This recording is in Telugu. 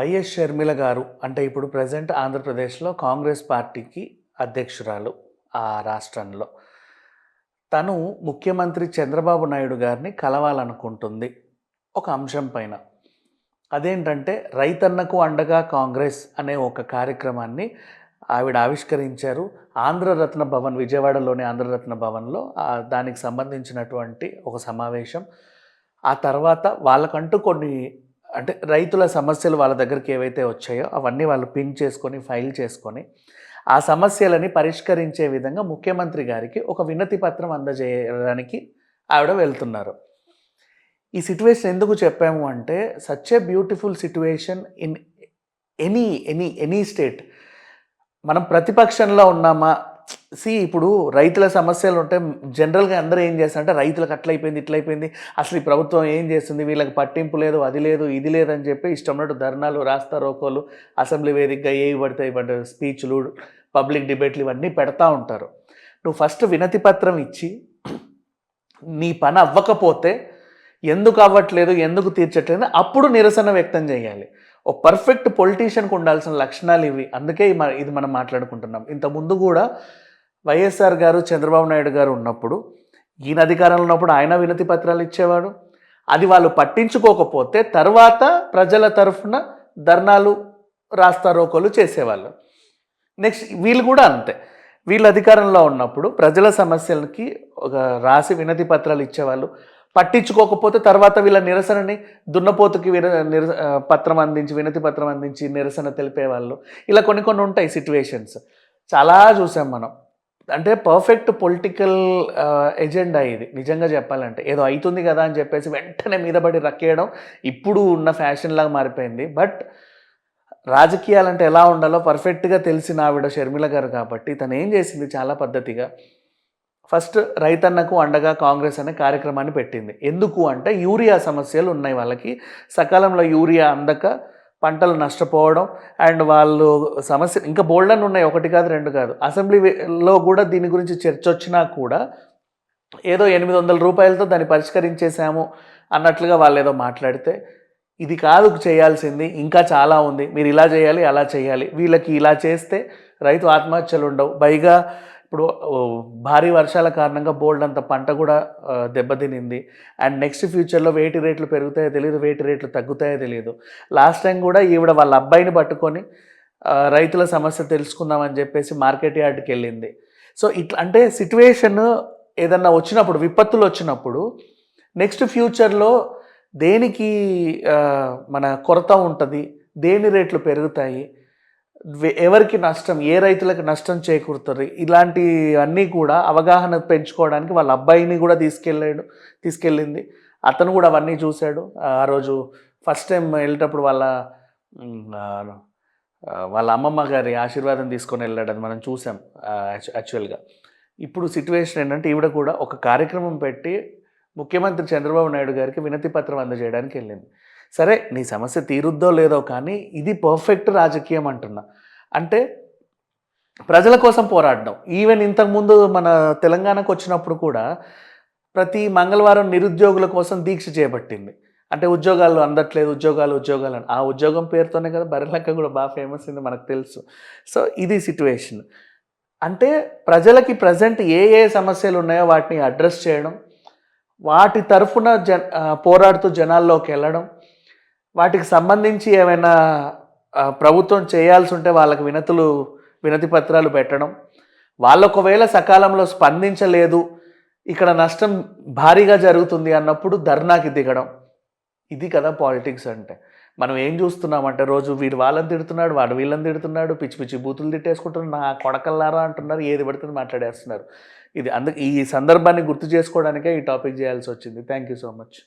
వైఎస్ షర్మిల గారు అంటే ఇప్పుడు ప్రజెంట్ ఆంధ్రప్రదేశ్లో కాంగ్రెస్ పార్టీకి అధ్యక్షురాలు ఆ రాష్ట్రంలో. తను ముఖ్యమంత్రి చంద్రబాబు నాయుడు గారిని కలవాలనుకుంటుంది ఒక అంశం పైన. అదేంటంటే రైతన్నకు అండగా కాంగ్రెస్ అనే ఒక కార్యక్రమాన్ని ఆవిడ ఆవిష్కరించారు. ఆంధ్రరత్న భవన్ విజయవాడలోని ఆంధ్రరత్న భవన్లో దానికి సంబంధించినటువంటి ఒక సమావేశం. ఆ తర్వాత వాళ్ళకంటూ కొన్ని అంటే రైతుల సమస్యలు వాళ్ళ దగ్గరికి ఏవైతే వచ్చాయో అవన్నీ వాళ్ళు పిన్ చేసుకొని ఫైల్ చేసుకొని ఆ సమస్యలని పరిష్కరించే విధంగా ముఖ్యమంత్రి గారికి ఒక వినతి పత్రం అందజేయడానికి ఆవిడ వెళ్తున్నారు. ఈ సిట్యువేషన్ ఎందుకు చెప్పాము అంటే such a beautiful situation in any any any state మనం ప్రతిపక్షంలో ఉన్నామా సి ఇప్పుడు రైతుల సమస్యలు ఉంటే జనరల్గా అందరూ ఏం చేస్తారంటే రైతులకు అట్లయిపోయింది ఇట్లయిపోయింది. అసలు ఈ ప్రభుత్వం ఏం చేస్తుంది? వీళ్ళకి పట్టింపు లేదు అది లేదు ఇది లేదని చెప్పి ఇష్టమైనట్టు ధర్నాలు రాస్తా రోకోలు అసెంబ్లీ వేదికగా ఏవి పడతాయి పడ్డ స్పీచ్లు పబ్లిక్ డిబేట్లు ఇవన్నీ పెడతా ఉంటారు. నువ్వు ఫస్ట్ వినతి పత్రం ఇచ్చి నీ పని అవ్వకపోతే ఎందుకు అవ్వట్లేదు ఎందుకు తీర్చట్లేదు అప్పుడు నిరసన వ్యక్తం చేయాలి. ఓ పర్ఫెక్ట్ పొలిటీషియన్కి ఉండాల్సిన లక్షణాలు ఇవి. అందుకే మ- ఇది మనం మాట్లాడుకుంటున్నాం. ఇంత ముందు కూడా వైఎస్ఆర్ గారు చంద్రబాబు నాయుడు గారు ఉన్నప్పుడు ఈయన అధికారంలో ఉన్నప్పుడు ఆయన వినతి పత్రాలు ఇచ్చేవాడు. అది వాళ్ళు పట్టించుకోకపోతే తర్వాత ప్రజల తరఫున ధర్నాలు రాస్తారోకోలు చేసేవాళ్ళు. నెక్స్ట్ వీళ్ళు కూడా అంతే. వీళ్ళు అధికారంలో ఉన్నప్పుడు ప్రజల సమస్యలకి ఒక రాసి వినతి పత్రాలు ఇచ్చేవాళ్ళు. పట్టించుకోకపోతే తర్వాత వీళ్ళ నిరసనని దున్నపోతుకి విన నిర పత్రం అందించి వినతి పత్రం అందించి నిరసన తెలిపేవాళ్ళు ఇలా కొన్ని కొన్ని ఉంటాయి సిట్యువేషన్స్ చాలా చూసాం మనం. అంటే పర్ఫెక్ట్ పొలిటికల్ ఎజెండా ఇది. నిజంగా చెప్పాలంటే. ఏదో అవుతుంది కదా అని చెప్పేసి వెంటనే మీద పడి రక్కేయడం ఇప్పుడు ఉన్న ఫ్యాషన్ లాగా మారిపోయింది. బట్ రాజకీయాలంటే ఎలా ఉండాలో పర్ఫెక్ట్గా తెలిసిన ఆవిడ షర్మిల గారు కాబట్టి తను ఏం చేసింది? చాలా పద్ధతిగా ఫస్ట్ రైతన్నకు అండగా కాంగ్రెస్ అనే కార్యక్రమాన్ని పెట్టింది. ఎందుకు అంటే యూరియా సమస్యలు ఉన్నాయి వాళ్ళకి. సకాలంలో యూరియా అందక పంటలు నష్టపోవడం అండ్ వాళ్ళు సమస్య ఇంకా బోల్డన్ ఉన్నాయి ఒకటి కాదు రెండు కాదు. అసెంబ్లీలో కూడా దీని గురించి చర్చ వచ్చినా కూడా ఏదో ఎనిమిది వందల రూపాయలతో దాన్ని పరిష్కరించేశాము అన్నట్లుగా వాళ్ళు ఏదో మాట్లాడితే ఇది కాదు చేయాల్సింది ఇంకా చాలా ఉంది మీరు ఇలా చేయాలి అలా చేయాలి వీళ్ళకి ఇలా చేస్తే రైతు ఆత్మహత్యలు ఉండవు. పైగా ఇప్పుడు భారీ వర్షాల కారణంగా బోల్డ్ అంత పంట కూడా దెబ్బతినింది. అండ్ నెక్స్ట్ ఫ్యూచర్లో వేటి రేట్లు పెరుగుతాయో తెలియదు వేటి రేట్లు తగ్గుతాయో తెలియదు లాస్ట్ టైం కూడా ఈవిడ వాళ్ళ అబ్బాయిని పట్టుకొని రైతుల సమస్య తెలుసుకుందామని చెప్పేసి మార్కెట్ యార్డ్కి వెళ్ళింది సో ఇట్లా అంటే సిట్యువేషన్ ఏదన్నా వచ్చినప్పుడు విపత్తులు వచ్చినప్పుడు నెక్స్ట్ ఫ్యూచర్లో దేనికి మన కొరత ఉంటుంది దేని రేట్లు పెరుగుతాయి ఎవరికి నష్టం ఏ రైతులకు నష్టం చేకూరుతుంది? ఇలాంటివన్నీ కూడా అవగాహన పెంచుకోవడానికి వాళ్ళ అబ్బాయిని కూడా తీసుకెళ్ళాడు తీసుకెళ్ళింది. అతను కూడా అవన్నీ చూశాడు. ఆ రోజు ఫస్ట్ టైం వెళ్ళేటప్పుడు వాళ్ళ వాళ్ళ అమ్మమ్మ గారి ఆశీర్వాదం తీసుకొని వెళ్ళాడు అది మనం చూసాం యాక్చువల్గా ఇప్పుడు సిట్యువేషన్ ఏంటంటే ఈవిడ కూడా ఒక కార్యక్రమం పెట్టి ముఖ్యమంత్రి చంద్రబాబు నాయుడు గారికి వినతి పత్రం అందజేయడానికి వెళ్ళింది. సరే నీ సమస్య తీరుద్దో లేదో కానీ ఇది పర్ఫెక్ట్ రాజకీయం అంటున్నా. అంటే ప్రజల కోసం పోరాడడం. ఈవెన్ ఇంతకుముందు మన తెలంగాణకు వచ్చినప్పుడు కూడా ప్రతి మంగళవారం నిరుద్యోగుల కోసం దీక్ష చేపట్టింది. అంటే ఉద్యోగాలు అందట్లేదు ఉద్యోగాలు ఉద్యోగాలు అని. ఆ ఉద్యోగం పేరుతోనే కదా బర్రెలక్క కూడా బాగా ఫేమస్ అయింది మనకు తెలుసు. సో ఇది సిట్యువేషన్ అంటే ప్రజలకి ప్రజెంట్ ఏ ఏ సమస్యలు ఉన్నాయో వాటిని అడ్రస్ చేయడం వాటి తరఫున జన్ పోరాడుతూ జనాల్లోకి వెళ్ళడం వాటికి సంబంధించి ఏమైనా ప్రభుత్వం చేయాల్సి ఉంటే వాళ్ళకి వినతులు వినతి పత్రాలు పెట్టడం. వాళ్ళు ఒకవేళ సకాలంలో స్పందించలేదు ఇక్కడ నష్టం భారీగా జరుగుతుంది అన్నప్పుడు ధర్నాకి దిగడం. ఇది కదా పాలిటిక్స్ అంటే. మనం ఏం చూస్తున్నామంటే రోజు వీడు వాళ్ళని తిడుతున్నాడు వాడు వీళ్ళని తిడుతున్నాడు పిచ్చి పిచ్చి బూతులు తిట్టేసుకుంటున్నారు నా కొడకల్లారా అంటున్నారు ఏది పడుతుంది మాట్లాడేస్తున్నారు. ఇది అందుకు ఈ సందర్భాన్ని గుర్తు చేసుకోవడానికే ఈ టాపిక్ చేయాల్సి వచ్చింది. Thank you so much.